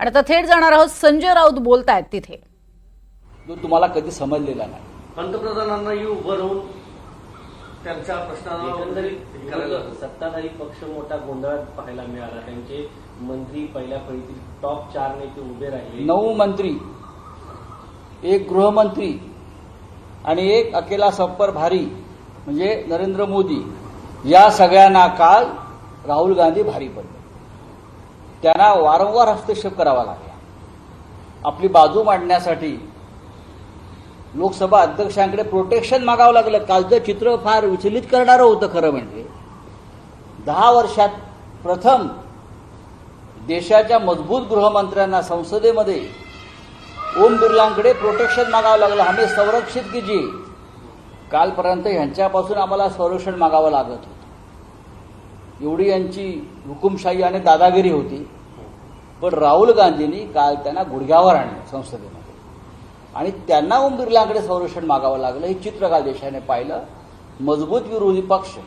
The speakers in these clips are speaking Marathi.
आणि आता थेट जाणार आहोत संजय राऊत बोलतायत तिथे. जो तुम्हाला कधी समजलेला नाही. पंतप्रधानांना येऊ उभं राहून त्यांच्या विरोधी सत्ताधारी पक्ष मोठा गोंधळात पाहायला मिळाला. त्यांचे मंत्री पहिल्या फळीतील टॉप चार नेते उभे राहिले. नऊ मंत्री एक गृहमंत्री आणि एक अकेला सप्पर भारी म्हणजे नरेंद्र मोदी. या सगळ्यांना काल राहुल गांधी भारी पडले. त्यांना वारंवार हस्तक्षेप करावा लागला. आपली बाजू मांडण्यासाठी लोकसभा अध्यक्षांकडे प्रोटेक्शन मागावं लागलं. कालचं चित्र फार विचलित करणारं होतं खरं म्हणजे. दहा वर्षात प्रथम देशाच्या मजबूत गृहमंत्र्यांना संसदेमध्ये ओम बिर्लांकडे प्रोटेक्शन मागावं लागलं. आम्ही संरक्षित कीजिए कालपर्यंत ह्यांच्यापासून आम्हाला संरक्षण मागावं लागत होतं. एवढी यांची हुकुमशाही आणि दादागिरी होती. पण राहुल गांधींनी काल त्यांना गुडघ्यावर आणलं संसदेमध्ये. आणि त्यांना ओम बिर्लाकडे संरक्षण मागावं लागलं हे चित्र काल देशाने पाहिलं. मजबूत विरोधी पक्ष.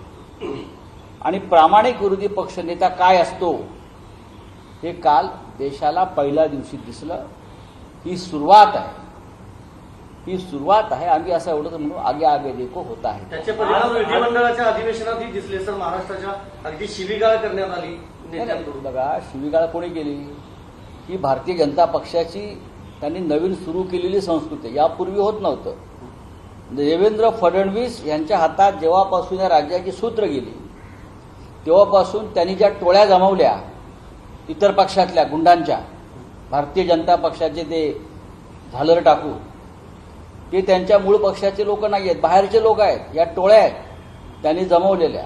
आणि प्रामाणिक विरोधी पक्ष नेता काय असतो हे काल देशाला पहिल्या दिवशी दिसलं. ही सुरुवात आहे. ही सुरुवात आहे. आम्ही असं एवढंच म्हणू आगे आगे देखो होत आहे. त्याचे परिणाम विधिमंडळाच्या अधिवेशनातही दिसले सर महाराष्ट्राच्या. अगदी शिवीगाळ करण्यात आली बघा शिवीगाळ कोणी केली? ही भारतीय जनता पक्षाची त्यांनी नवीन सुरू केलेली संस्कृती. यापूर्वी होत नव्हतं. देवेंद्र फडणवीस यांच्या हातात जेव्हापासून या राज्याची सूत्र गेली तेव्हापासून त्यांनी ज्या टोळ्या जमवल्या इतर पक्षातल्या गुंडांच्या भारतीय जनता पक्षाचे ते झालर टाकू ते त्यांच्या मूळ पक्षाचे लोक नाही आहेत बाहेरचे लोक आहेत या टोळ्या आहेत त्यांनी जमवलेल्या.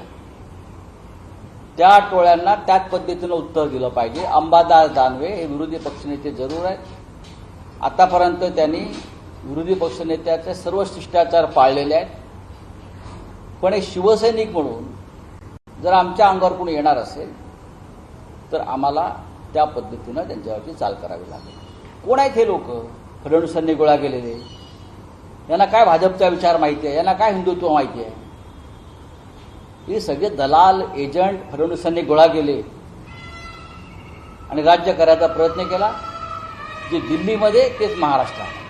त्या टोळ्यांना त्याच पद्धतीनं उत्तर दिलं पाहिजे. अंबादास दानवे हे विरोधी पक्षनेते जरूर आहेत. आतापर्यंत त्यांनी विरोधी पक्षनेत्याचे सर्व शिष्टाचार पाळलेले आहेत. पण एक शिवसैनिक म्हणून जर आमच्या अंगावर कोणी येणार असेल तर आम्हाला त्या पद्धतीनं त्यांच्यावरती चाल करावी लागेल. कोण आहेत हे लोक? फडणवीसांनी गोळा केलेले. यांना काय भाजपचा विचार माहिती आहे? यांना काय हिंदुत्व माहिती आहे? हे सगळे दलाल एजंट फडणवीसांनी गोळा केले. आणि राज्य करायचा प्रयत्न केला जे दिल्लीमध्ये तेच महाराष्ट्रात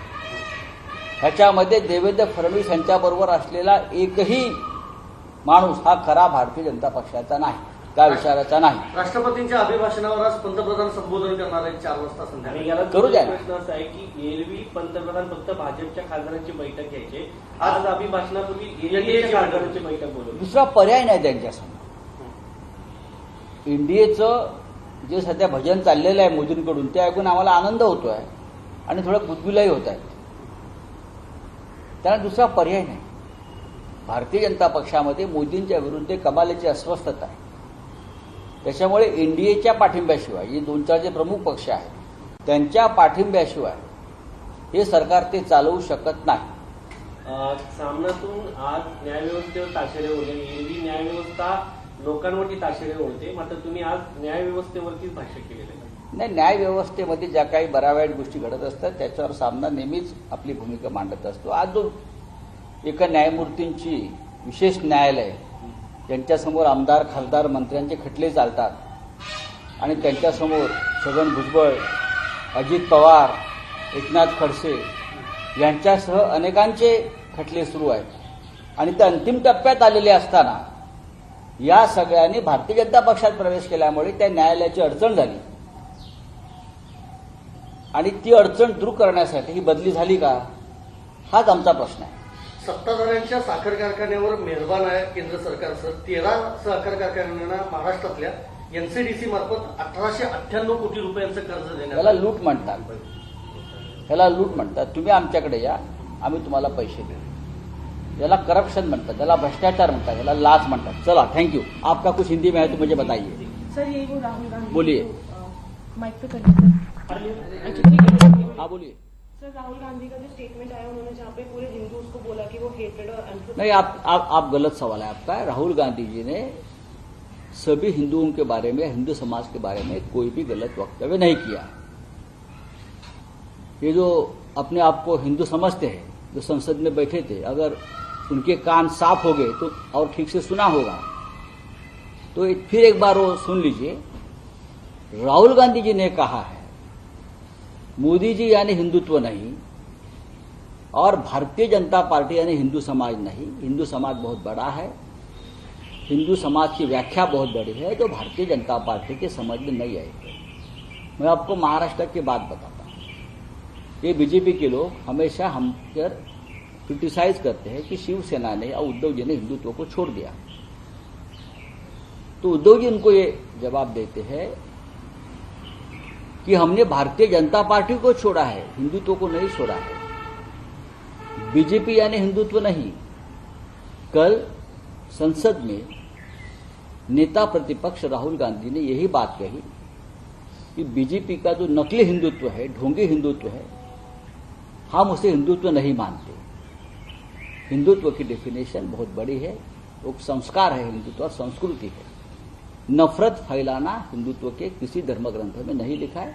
ह्याच्यामध्ये देवेंद्र फडणवीस यांच्याबरोबर असलेला एकही माणूस हा खरा भारतीय जनता पक्षाचा नाही. त्या विचाराचा नाही. राष्ट्रपतींच्या अभिभाषणावर आज पंतप्रधान संबोधन करणार आहेत चार वाजता आणि संध्याकाळी याला करू द्या ना. प्रश्न असा आहे की एरवी पंतप्रधान फक्त भाजपच्या खासदारांची बैठक घ्यायचे. आज अभिभाषणापूर्वी एनडीएच्या खासदारांची बैठक बोलवली. दुसरा पर्याय नाही त्यांच्यासमोर. इंडियेचं जे सध्या भजन चाललेलं आहे मोदींकडून ते ऐकून आम्हाला आनंद होतो आहे आणि थोडं गुदगुलाही होत आहेत. त्यांना दुसरा पर्याय नाही. भारतीय जनता पक्षामध्ये मोदींच्या विरुद्ध कमालीची अस्वस्थता आहे. त्याच्यामुळे एनडीएच्या पाठिंब्याशिवाय जे दोन चार जे प्रमुख पक्ष आहेत त्यांच्या पाठिंब्याशिवाय हे सरकार ते चालवू शकत नाही. सामनातून आज न्यायव्यवस्थेवर ताशेरे ओढले एरवी न्यायव्यवस्था लोकांवरती ताशेरे ओढते. मात्र तुम्ही आज न्यायव्यवस्थेवरतीच भाष्य केलेलं आहे. नाही न्यायव्यवस्थेमध्ये ज्या काही बऱ्या वाईट गोष्टी घडत असतात त्याच्यावर सामना नेहमीच आपली भूमिका मांडत असतो. आज जो एका न्यायमूर्तींची विशेष न्यायालय त्यांच्यासमोर आमदार खासदार मंत्र्यांचे खटले चालतात. आणि त्यांच्यासमोर छगन भुजबळ अजित पवार एकनाथ खडसे यांच्यासह अनेकांचे खटले सुरू आहेत. आणि ते अंतिम टप्प्यात आलेले असताना या सगळ्यांनी भारतीय जनता पक्षात प्रवेश केल्यामुळे त्या न्यायालयाची अडचण झाली. आणि ती अडचण दूर करण्यासाठी ही बदली झाली का? हाच आमचा प्रश्न आहे. सत्ताधाऱ्यांच्या साखर कारखान्यावर मेहरबान आहे केंद्र सरकार सर. तेरा सहकार कारखान्यांना महाराष्ट्रातल्या एनसीडीसी मार्फत अठराशे अठ्ठ्याण्णव कोटी रुपयांचं कर्ज देण्यात याला आलं. लूट म्हणतात. ह्याला लूट म्हणतात. तुम्ही आमच्याकडे या. आम्ही तुम्हाला पैसे देऊ. याला करप्शन म्हणतात. याला भ्रष्टाचार म्हणतात. याला लाच म्हणतात. चला थँक्यू आपका कुछ हिंदी में है तो मुझे बताइए. सर ये वो राहुल गांधी बोलिए। जो, अ, माइक पे है बोलिए. राहुल गांधी का बोला नहीं, आप आप आप गलत सवाल है आपका। राहुल गांधी जी ने सभी हिंदुओं के बारे में, हिंदू समाज के बारे में कोई भी गलत वक्तव्य नहीं किया। ये जो अपने आप को हिंदू समझते हैं, जो संसद में बैठे थे, अगर उनके कान साफ़ हो गए तो और ठीक से सुना होगा। तो फिर एक बार वो सुन लीजिए। राहुल गांधी जी ने कहा है मोदी जी यानी हिंदुत्व नहीं, और भारतीय जनता पार्टी यानी हिंदू समाज नहीं। हिंदू समाज बहुत बड़ा है। हिंदू समाज की व्याख्या बहुत बड़ी है, जो भारतीय जनता पार्टी के समझ में नहीं आई मैं आपको महाराष्ट्र की बात बताता हूँ। ये बीजेपी के लोग हमेशा हम पर क्रिटिसाइज करते हैं कि शिवसेना ने और उद्धव जी ने हिंदुत्व को छोड़ दिया। तो उद्धव जी उनको ये जवाब देते हैं कि हमने भारतीय जनता पार्टी को छोड़ा है, हिंदुत्व को नहीं छोड़ा है। बीजेपी यानी हिंदुत्व नहीं। कल संसद में नेता प्रतिपक्ष राहुल गांधी ने यही बात कही कि बीजेपी का जो नकली हिंदुत्व है, ढोंगी हिंदुत्व है, हम उसे हिंदुत्व नहीं मानते। हिंदुत्व की डेफिनेशन बहुत बड़ी है वो संस्कार है हिंदुत्व और संस्कृति है। नफरत फैलाना हिंदुत्व के किसी धर्म ग्रंथ में नहीं लिखा है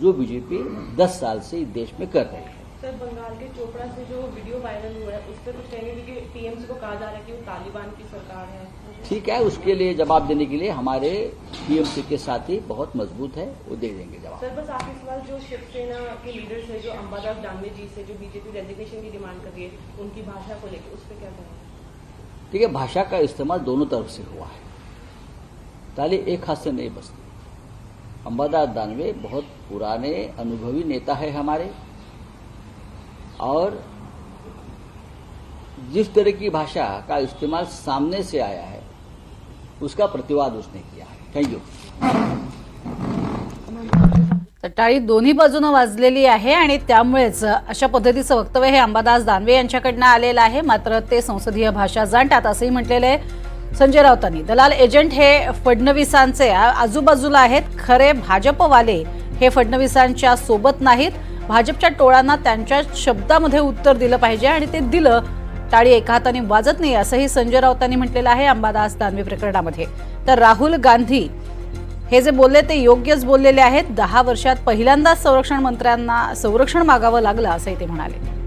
जो बीजेपी 10 साल से इस देश में कर रही है। सर बंगाल के चोपड़ा से जो वीडियो वायरल हुआ है उस पर कुछ कहेंगे कि टीएमसी को कहा जा रहा है कि वो तालिबान की सरकार है। ठीक है उसके लिए जवाब देने के लिए हमारे टीएमसी के साथी बहुत मज़बूत है वो दे देंगे जवाब। सर बस आखिरी सवाल जो शिवसेना के लीडर्स है जो अंबादास दानवे जी से जो बीजेपी रेजिग्नेशन की डिमांड कर रही है उनकी भाषा को लेकर उस पर क्या कहेंगे ठीक है भाषा का इस्तेमाल दोनों तरफ़ से हुआ है। ताले एक हाथ से नहीं बसते अंबादास दानवे बहुत पुराने अनुभवी नेता है हमारे। और जिस तरह की भाषा का इस्तेमाल सामने से आया है उसका प्रतिवाद उसने किया है। थैंक यू तर टाळी दोन्ही बाजूनं वाजलेली आहे आणि त्यामुळेच अशा पद्धतीचं वक्तव्य हे अंबादास दानवे यांच्याकडनं आलेलं आहे. मात्र ते संसदीय भाषा जाणतात असंही म्हटलेलं आहे. संजय राऊतांनी. दलाल एजंट हे फडणवीसांचे आजूबाजूला आहेत. खरे भाजपवाले हे फडणवीसांच्या सोबत नाहीत. भाजपच्या टोळांना त्यांच्या शब्दामध्ये उत्तर दिलं पाहिजे आणि ते दिलं. टाळी एका हाताने वाजत नाही असंही संजय राऊतांनी म्हटलेलं आहे अंबादास दानवे प्रकरणामध्ये. तर राहुल गांधी हे जे बोलले ते योग्यच बोललेले आहेत. दहा वर्षात पहिल्यांदाच संरक्षण मंत्र्यांना संरक्षण मागावं लागलं असंही ते म्हणाले.